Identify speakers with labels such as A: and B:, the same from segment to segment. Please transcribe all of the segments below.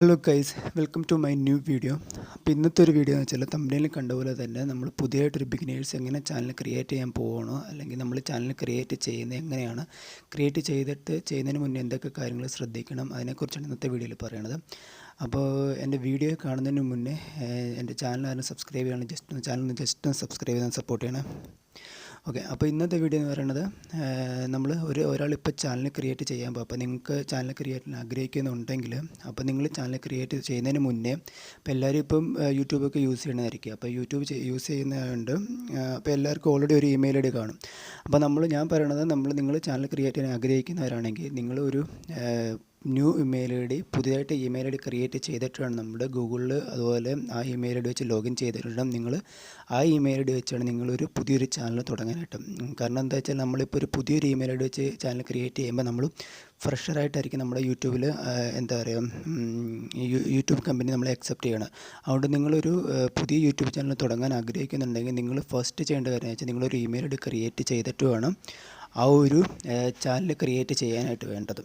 A: Hello guys welcome to my new video അപ്പോൾ ഇന്നത്തെ ഒരു വീഡിയോ എന്ന് വെച്ചാൽ തമ്പനയിൽ കണ്ട പോലെ തന്നെ നമ്മൾ പുതിയതായിട്ടൊരു ബിഗിനേഴ്സ് എങ്ങനെ ചാനൽ ക്രിയേറ്റ് ചെയ്യാൻ പോകണോ അല്ലെങ്കിൽ നമ്മൾ ചാനൽ ക്രിയേറ്റ് ചെയ്യുന്നത് എങ്ങനെയാണ് ക്രിയേറ്റ് ചെയ്തിട്ട് ചെയ്യുന്നതിന് മുന്നേ എന്തൊക്കെ കാര്യങ്ങൾ ശ്രദ്ധിക്കണം അതിനെക്കുറിച്ചാണ് ഇന്നത്തെ വീഡിയോയിൽ പറയണത്. അപ്പോൾ എന്റെ വീഡിയോ കാണുന്നതിന് മുന്നേ എന്റെ ചാനൽ ആരും സബ്സ്ക്രൈബ് ചെയ്യണം ജസ്റ്റ് ചാനൽ ജസ്റ്റ് സബ്സ്ക്രൈബ് ചെയ്താൽ സപ്പോർട്ട് ചെയ്യണേ. ഓക്കെ അപ്പോൾ ഇന്നത്തെ വീഡിയോ എന്ന് പറയുന്നത് നമ്മൾ ഒരു ഒരാളിപ്പോൾ ചാനൽ ക്രിയേറ്റ് ചെയ്യാൻ പോകും അപ്പോൾ നിങ്ങൾക്ക് ചാനൽ ക്രിയേറ്റ് ആഗ്രഹിക്കുന്നുണ്ടെങ്കിൽ അപ്പോൾ നിങ്ങൾ ചാനൽ ക്രിയേറ്റ് ചെയ്യുന്നതിന് മുന്നേ ഇപ്പോൾ എല്ലാവരും ഇപ്പം യൂട്യൂബൊക്കെ യൂസ് ചെയ്യണമായിരിക്കും അപ്പോൾ യൂട്യൂബ് യൂസ് ചെയ്യുന്നതുകൊണ്ട് അപ്പോൾ എല്ലാവർക്കും ഓൾറെഡി ഒരു ഇമെയിൽ ഐ കാണും. അപ്പോൾ നമ്മൾ ഞാൻ പറയണത് നമ്മൾ നിങ്ങൾ ചാനൽ ക്രിയേറ്റ് ചെയ്യാൻ ആഗ്രഹിക്കുന്നവരാണെങ്കിൽ നിങ്ങളൊരു ന്യൂ ഇമെയിൽ ഐ ഡി പുതിയതായിട്ട് ഇമെയിൽ ഐ ഡി ക്രിയേറ്റ് ചെയ്തിട്ട് വേണം നമ്മുടെ ഗൂഗിളിൽ അതുപോലെ ആ ഇമെയിൽ ഐ ഡി വെച്ച് ലോഗിൻ ചെയ്തിട്ട് നിങ്ങൾ ആ ഇമെയിൽ ഐ ഡി വെച്ചാണ് നിങ്ങളൊരു പുതിയൊരു ചാനൽ തുടങ്ങാനായിട്ട്. കാരണം എന്താ വെച്ചാൽ നമ്മളിപ്പോൾ ഒരു പുതിയൊരു ഇമെയിൽ ഐ ഡി വെച്ച് ചാനൽ ക്രിയേറ്റ് ചെയ്യുമ്പോൾ നമ്മൾ ഫ്രഷറായിട്ടായിരിക്കും നമ്മുടെ യൂട്യൂബിൽ എന്താ പറയുക യൂട്യൂബ് കമ്പനി നമ്മളെ അക്സെപ്റ്റ് ചെയ്യണം അതുകൊണ്ട് നിങ്ങളൊരു പുതിയ യൂട്യൂബ് ചാനൽ തുടങ്ങാൻ ആഗ്രഹിക്കുന്നുണ്ടെങ്കിൽ നിങ്ങൾ ഫസ്റ്റ് ചെയ്യേണ്ട കാര്യം വെച്ചാൽ നിങ്ങളൊരു ഇമെയിൽ ഐ ഡി ക്രിയേറ്റ് ചെയ്തിട്ട് വേണം ആ ഒരു ചാനൽ ക്രിയേറ്റ് ചെയ്യാനായിട്ട് വേണ്ടത്.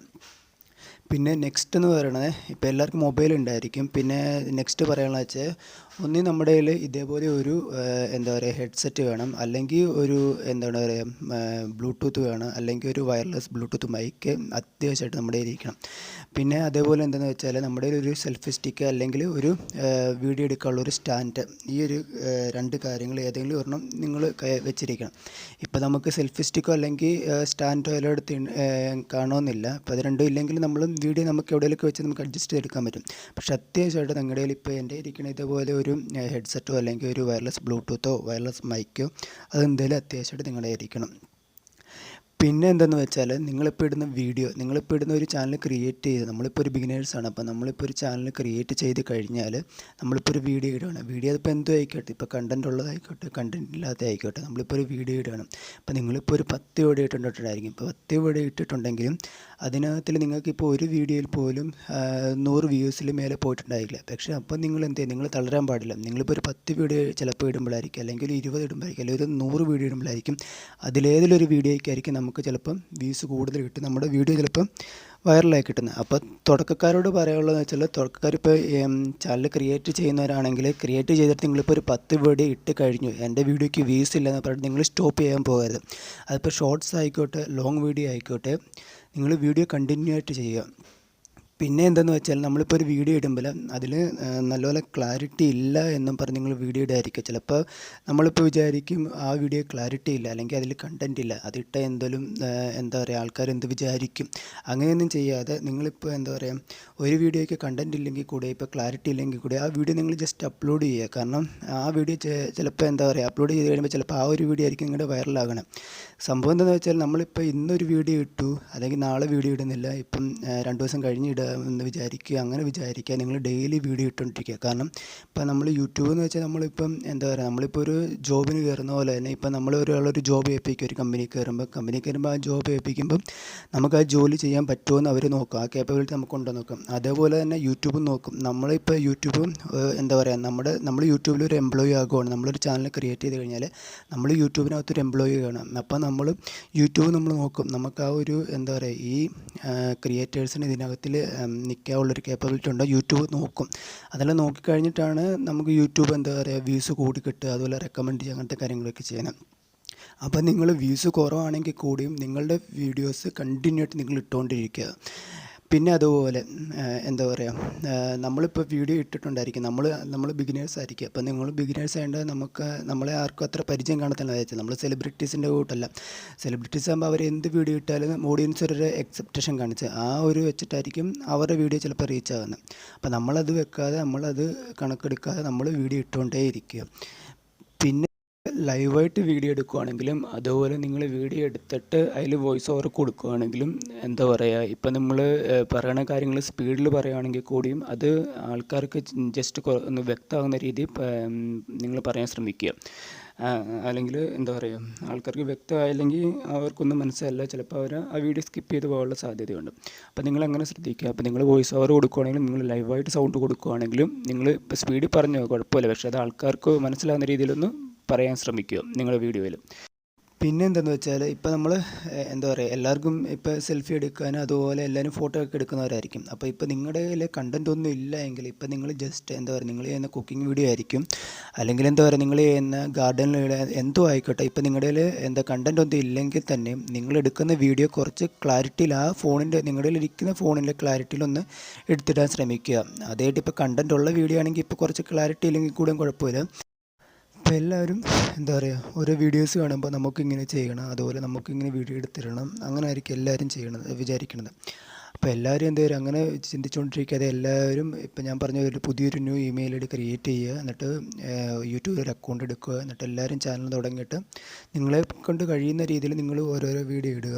A: പിന്നെ നെക്സ്റ്റ് എന്ന് പറയുന്നത് ഇപ്പോൾ എല്ലാവർക്കും മൊബൈൽ ഉണ്ടായിരിക്കും. പിന്നെ നെക്സ്റ്റ് പറയാനുള്ള വെച്ചാൽ ഒന്നി നമ്മുടെ കയ്യിൽ ഇതേപോലെ ഒരു എന്താ പറയുക ഹെഡ്സെറ്റ് വേണം അല്ലെങ്കിൽ ഒരു എന്താണ് പറയുക ബ്ലൂടൂത്ത് വേണം അല്ലെങ്കിൽ ഒരു വയർലെസ് ബ്ലൂടൂത്ത് മൈക്ക് അത്യാവശ്യമായിട്ട് നമ്മുടെ ഇരിക്കണം. പിന്നെ അതേപോലെ എന്താണെന്ന് വെച്ചാൽ നമ്മുടെ ഒരു സെൽഫി സ്റ്റിക്ക് അല്ലെങ്കിൽ ഒരു വീഡിയോ എടുക്കാനുള്ള ഒരു സ്റ്റാൻഡ് ഈ ഒരു രണ്ട് കാര്യങ്ങൾ ഏതെങ്കിലും ഒരെണ്ണം നിങ്ങൾ വെച്ചിരിക്കണം. ഇപ്പോൾ നമുക്ക് സെൽഫി സ്റ്റിക്കോ അല്ലെങ്കിൽ സ്റ്റാൻഡോ എല്ലാം എടുത്ത് കാണണമെന്നില്ല അപ്പോൾ അത് രണ്ടും ഇല്ലെങ്കിൽ നമ്മൾ വീഡിയോ നമുക്ക് എവിടെയൊക്കെ വെച്ച് നമുക്ക് അഡ്ജസ്റ്റ് ചെയ്തെടുക്കാൻ പറ്റും. പക്ഷേ അത്യാവശ്യമായിട്ട് നിങ്ങളുടെ കയ്യിൽ ഇപ്പോൾ എന്റെ ഇരിക്കണ ഇതേപോലെ ഒരു ഹെഡ്സെറ്റോ അല്ലെങ്കിൽ ഒരു വയർലെസ് ബ്ലൂടൂത്തോ വയർലെസ് മൈക്കോ അതെന്തെങ്കിലും അത്യാവശ്യമായിട്ട് നിങ്ങളുടെ ഇരിക്കണം പിന്നെ എന്തെന്ന് വെച്ചാൽ നിങ്ങളിപ്പോൾ ഇടുന്ന വീഡിയോ നിങ്ങളിപ്പോൾ ഇടുന്ന ഒരു ചാനൽ ക്രിയേറ്റ് ചെയ്ത് നമ്മളിപ്പോൾ ഒരു ബിഗിനേഴ്സാണ് അപ്പോൾ നമ്മളിപ്പോൾ ഒരു ചാനൽ ക്രിയേറ്റ് ചെയ്ത് കഴിഞ്ഞാൽ നമ്മളിപ്പോൾ ഒരു വീഡിയോ ഇടുകയാണ്. വീഡിയോ അതിപ്പോൾ എന്തോ ആയിക്കോട്ടെ ഇപ്പോൾ കണ്ടന്റ് ഉള്ളതായിക്കോട്ടെ കണ്ടന്റ് ഇല്ലാത്ത ആയിക്കോട്ടെ നമ്മളിപ്പോൾ ഒരു വീഡിയോ ഇടുകയാണ്. അപ്പോൾ നിങ്ങളിപ്പോൾ ഒരു പത്ത് വീഡിയോ ഇട്ടിട്ടുണ്ടായിരിക്കും. ഇപ്പോൾ പത്ത് വീഡിയോ ഇട്ടിട്ടുണ്ടെങ്കിലും അതിനകത്തിൽ നിങ്ങൾക്കിപ്പോൾ ഒരു വീഡിയോയിൽ പോലും നൂറ് വ്യൂസിൽ മേലെ പോയിട്ടുണ്ടായില്ല. പക്ഷേ അപ്പം നിങ്ങൾ എന്ത് ചെയ്യും? നിങ്ങൾ തളരാൻ പാടില്ല. നിങ്ങളിപ്പോൾ ഒരു പത്ത് വീഡിയോ ചിലപ്പോൾ ഇടുമ്പോഴായിരിക്കും. അല്ലെങ്കിൽ ഒരു ഇരുപത് ഇടുമ്പോഴായിരിക്കും. അല്ലെങ്കിൽ ഒരു നൂറ് വീഡിയോ ഇടുമ്പോഴായിരിക്കും. അതിലേതിലൊരു വീഡിയോയ്ക്കായിരിക്കും നമുക്ക് ചിലപ്പം വ്യൂസ് കൂടുതൽ കിട്ടും നമ്മുടെ വീഡിയോ ചിലപ്പം വൈറലായി കിട്ടുന്നത്. അപ്പോൾ തുടക്കക്കാരോട് പറയാനുള്ളതെന്ന് വെച്ചാൽ തുടക്കക്കാർ ഇപ്പോൾ ചാനൽ ക്രിയേറ്റ് ചെയ്യുന്നവരാണെങ്കിൽ ക്രിയേറ്റ് ചെയ്തിട്ട് നിങ്ങളിപ്പോൾ ഒരു പത്ത് വീഡിയോ ഇട്ട് കഴിഞ്ഞു. എന്റെ വീഡിയോയ്ക്ക് വ്യൂസ് ഇല്ലെന്ന് പറഞ്ഞിട്ട് നിങ്ങൾ സ്റ്റോപ്പ് ചെയ്യാൻ പോകരുത്. അതിപ്പോൾ ഷോർട്സ് ആയിക്കോട്ടെ ലോങ് വീഡിയോ ആയിക്കോട്ടെ നിങ്ങൾ വീഡിയോ കണ്ടിന്യൂ ആയിട്ട് ചെയ്യുക. പിന്നെ എന്തെന്ന് വെച്ചാൽ നമ്മളിപ്പോൾ ഒരു വീഡിയോ ഇടുമ്പോൾ അതിൽ നല്ലപോലെ ക്ലാരിറ്റി ഇല്ല എന്നും പറഞ്ഞ് നിങ്ങൾ വീഡിയോ ഇടായിരിക്കും. ചിലപ്പോൾ നമ്മളിപ്പോൾ വിചാരിക്കും ആ വീഡിയോ ക്ലാരിറ്റി ഇല്ല അല്ലെങ്കിൽ അതിൽ കണ്ടന്റ് ഇല്ല. അതിട്ട എന്തെങ്കിലും എന്താ പറയുക ആൾക്കാർ എന്ത് വിചാരിക്കും. അങ്ങനെയൊന്നും ചെയ്യാതെ നിങ്ങളിപ്പോൾ എന്താ പറയുക ഒരു വീഡിയോയ്ക്ക് കണ്ടന്റ് ഇല്ലെങ്കിൽ കൂടെ ഇപ്പോൾ ക്ലാരിറ്റി ഇല്ലെങ്കിൽ കൂടെ ആ വീഡിയോ നിങ്ങൾ ജസ്റ്റ് അപ്ലോഡ് ചെയ്യുക. കാരണം ആ വീഡിയോ ചിലപ്പോൾ എന്താ പറയുക അപ്ലോഡ് ചെയ്ത് കഴിയുമ്പോൾ ചിലപ്പോൾ ആ ഒരു വീഡിയോ ആയിരിക്കും നിങ്ങളുടെ വൈറലാകണം സംഭവം എന്താണെന്ന് വെച്ചാൽ നമ്മളിപ്പോൾ ഇന്നൊരു വീഡിയോ ഇട്ടു അല്ലെങ്കിൽ നാളെ വീഡിയോ ഇടുന്നില്ല ഇപ്പം രണ്ട് ദിവസം കഴിഞ്ഞ് ഇടുക എന്ന് വിചാരിക്കുക അങ്ങനെ വിചാരിക്കുക നിങ്ങൾ ഡെയിലി വീഡിയോ ഇട്ടുകൊണ്ടിരിക്കുക. കാരണം ഇപ്പം നമ്മൾ യൂട്യൂബ് എന്ന് വെച്ചാൽ നമ്മളിപ്പം എന്താ പറയുക നമ്മളിപ്പോൾ ഒരു ജോബിന് കയറുന്ന പോലെ തന്നെ ഇപ്പം നമ്മൾ ഒരാളൊരു ജോബ് ഏൽപ്പിക്കും ഒരു കമ്പനി കയറുമ്പോൾ കമ്പനി കയറുമ്പോൾ ആ ജോബ് ഏൽപ്പിക്കുമ്പം നമുക്ക് ആ ജോലി ചെയ്യാൻ പറ്റുമോ എന്ന് അവർ നോക്കും. ആ കേപ്പബിലിറ്റി നമുക്ക് ഉണ്ടോ നോക്കും. അതേപോലെ തന്നെ യൂട്യൂബും നോക്കും. നമ്മളിപ്പോൾ യൂട്യൂബും എന്താ പറയുക നമ്മുടെ നമ്മൾ യൂട്യൂബിൽ ഒരു എംപ്ലോയി ആകുവാണ്. നമ്മളൊരു ചാനൽ ക്രിയേറ്റ് ചെയ്ത് കഴിഞ്ഞാൽ നമ്മൾ യൂട്യൂബിനകത്തൊരു എംപ്ലോയി ആണ്. അപ്പോൾ നമ്മൾ യൂട്യൂബ് നമ്മൾ നോക്കും. നമുക്ക് ആ ഒരു എന്താ പറയുക ഈ ക്രിയേറ്റേഴ്സിന് ഇതിനകത്തിൽ നിൽക്കാനുള്ളൊരു കേപ്പബിലിറ്റി ഉണ്ട്? യൂട്യൂബ് നോക്കും. അതെല്ലാം നോക്കിക്കഴിഞ്ഞിട്ടാണ് നമുക്ക് യൂട്യൂബ് എന്താ പറയുക വ്യൂസ് കൂടി കിട്ടുക അതുപോലെ റെക്കമെൻഡ് ചെയ്യുക അങ്ങനത്തെ കാര്യങ്ങളൊക്കെ ചെയ്യണം അപ്പോൾ നിങ്ങൾ വ്യൂസ് കുറവാണെങ്കിൽ കൂടിയും നിങ്ങളുടെ വീഡിയോസ് കണ്ടിന്യൂ ആയിട്ട് നിങ്ങൾ ഇട്ടുകൊണ്ടിരിക്കുക. പിന്നെ അതുപോലെ എന്താ പറയുക നമ്മളിപ്പോൾ വീഡിയോ ഇട്ടിട്ടുണ്ടായിരിക്കും. നമ്മൾ നമ്മൾ ബിഗിനേഴ്സ് ആയിരിക്കും. അപ്പോൾ നിങ്ങൾ ബിഗിനേഴ്സ് ആയതുകൊണ്ട് നമുക്ക് നമ്മളെ ആർക്കും അത്ര പരിചയം കാണത്തില്ല വെച്ചാൽ നമ്മൾ സെലിബ്രിറ്റീസിന്റെ കൂട്ടല്ല. സെലിബ്രിറ്റീസ് ആകുമ്പോൾ അവർ എന്ത് വീഡിയോ ഇട്ടാലും ഓഡിയൻസ് ഒരു എക്സെപ്റ്റേഷൻ കാണിച്ച്. ആ ഒരു വെച്ചിട്ടായിരിക്കും അവരുടെ വീഡിയോ ചിലപ്പോൾ റീച്ച് ആകുന്നത് അപ്പോൾ നമ്മളത് വെക്കാതെ നമ്മളത് കണക്കെടുക്കാതെ നമ്മൾ വീഡിയോ ഇട്ടുകൊണ്ടേ ഇരിക്കുക. പിന്നെ ലൈവായിട്ട് വീഡിയോ എടുക്കുവാണെങ്കിലും അതുപോലെ നിങ്ങൾ വീഡിയോ എടുത്തിട്ട് അതിൽ വോയിസ് ഓവർ കൊടുക്കുകയാണെങ്കിലും എന്താ പറയുക ഇപ്പം നമ്മൾ പറയണ കാര്യങ്ങൾ സ്പീഡിൽ പറയുകയാണെങ്കിൽ കൂടിയും അത് ആൾക്കാർക്ക് ജസ്റ്റ് ഒന്ന് വ്യക്തമാകുന്ന രീതിയിൽ നിങ്ങൾ പറയാൻ ശ്രമിക്കുക. അല്ലെങ്കിൽ എന്താ പറയുക ആൾക്കാർക്ക് വ്യക്തമായില്ലെങ്കിൽ അവർക്കൊന്നും മനസ്സിലല്ല ചിലപ്പോൾ അവർ ആ വീഡിയോ സ്കിപ്പ് ചെയ്ത് പോകാനുള്ള സാധ്യതയുണ്ട്. അപ്പോൾ നിങ്ങൾ അങ്ങനെ ശ്രദ്ധിക്കുക അപ്പോൾ നിങ്ങൾ വോയിസ് ഓവർ കൊടുക്കുകയാണെങ്കിലും നിങ്ങൾ ലൈവായിട്ട് സൗണ്ട് കൊടുക്കുകയാണെങ്കിലും നിങ്ങൾ ഇപ്പോൾ സ്പീഡിൽ പറഞ്ഞോ കുഴപ്പമില്ല. പക്ഷേ അത് ആൾക്കാർക്ക് മനസ്സിലാകുന്ന രീതിയിലൊന്ന് പറയാൻ ശ്രമിക്കുക നിങ്ങളുടെ വീഡിയോയിൽ പിന്നെ എന്തെന്ന് വെച്ചാൽ ഇപ്പോൾ നമ്മൾ എന്താ പറയുക എല്ലാവർക്കും ഇപ്പോൾ സെൽഫി എടുക്കാൻ അതുപോലെ എല്ലാവരും ഫോട്ടോ ഒക്കെ എടുക്കുന്നവരായിരിക്കും. അപ്പോൾ ഇപ്പോൾ നിങ്ങളുടെ കയ്യിൽ കണ്ടന്റ് ഒന്നും ഇല്ല എങ്കിൽ ഇപ്പോൾ നിങ്ങൾ ജസ്റ്റ് എന്താ പറയുക നിങ്ങൾ ചെയ്യുന്ന കുക്കിംഗ് വീഡിയോ ആയിരിക്കും. അല്ലെങ്കിൽ എന്താ പറയുക നിങ്ങൾ ചെയ്യുന്ന ഗാർഡനിൽ എന്തോ ആയിക്കോട്ടെ ഇപ്പോൾ നിങ്ങളുടെ കയ്യിൽ എന്താ കണ്ടന്റ് ഒന്നും ഇല്ലെങ്കിൽ തന്നെ നിങ്ങൾ എടുക്കുന്ന വീഡിയോ കുറച്ച് ക്ലാരിറ്റിയിൽ ആ ഫോണിന്റെ നിങ്ങളുടെ ഇരിക്കുന്ന ഫോണിന്റെ ക്ലാരിറ്റിയിലൊന്ന് എടുത്തിടാൻ ശ്രമിക്കുക. അതായിട്ട് ഇപ്പോൾ കണ്ടന്റ് ഉള്ള വീഡിയോ ആണെങ്കിൽ ഇപ്പോൾ കുറച്ച് ക്ലാരിറ്റി ഇല്ലെങ്കിൽ കൂടെയും കുഴപ്പമില്ല. അപ്പോൾ എല്ലാവരും എന്താ പറയുക ഓരോ വീഡിയോസ് കാണുമ്പോൾ നമുക്കിങ്ങനെ ചെയ്യണം അതുപോലെ നമുക്കിങ്ങനെ വീഡിയോ എടുത്തിരണം അങ്ങനെ ആയിരിക്കും എല്ലാവരും ചെയ്യണത് വിചാരിക്കണത്. അപ്പോൾ എല്ലാവരും എന്താ പറയുക അങ്ങനെ ചിന്തിച്ചുകൊണ്ടിരിക്കാതെ എല്ലാവരും ഇപ്പോൾ ഞാൻ പറഞ്ഞ ഒരു പുതിയൊരു new email I D create ചെയ്യുക എന്നിട്ട് യൂട്യൂബിൽ ഒരു അക്കൗണ്ട് എടുക്കുക എന്നിട്ട് എല്ലാവരും ചാനൽ തുടങ്ങിയിട്ട് നിങ്ങളെ കൊണ്ട് കഴിയുന്ന രീതിയിൽ നിങ്ങൾ ഓരോരോ വീഡിയോ ഇടുക.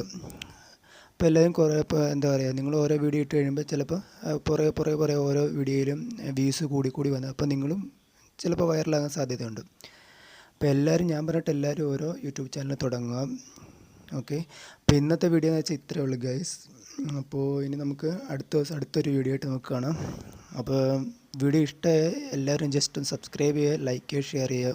A: അപ്പോൾ എല്ലാവരും കുറേ ഇപ്പോൾ എന്താ പറയുക നിങ്ങൾ ഓരോ വീഡിയോ ഇട്ട് കഴിയുമ്പോൾ ചിലപ്പോൾ പുറകെ പുറകെ പുറകെ ഓരോ വീഡിയോയിലും വ്യൂസ് കൂടി കൂടി അപ്പോൾ നിങ്ങളും ചിലപ്പോൾ വൈറലാകാൻ സാധ്യതയുണ്ട്. അപ്പോൾ എല്ലാവരും ഞാൻ പറഞ്ഞിട്ട് എല്ലാവരും ഓരോ യൂട്യൂബ് ചാനൽ തുടങ്ങുക. ഓക്കെ? അപ്പോൾ ഇന്നത്തെ വീഡിയോ എന്ന് വെച്ചാൽ ഇത്രയേ ഉള്ളൂ ഗൈസ് അപ്പോൾ ഇനി നമുക്ക് അടുത്ത ദിവസം അടുത്തൊരു വീഡിയോ ആയിട്ട് നമുക്ക് കാണാം. അപ്പോൾ വീഡിയോ ഇഷ്ടമായ എല്ലാവരും ജസ്റ്റ് ഒന്ന് സബ്സ്ക്രൈബ് ചെയ്യുക ലൈക്ക് ചെയ്യുക ഷെയർ ചെയ്യുക.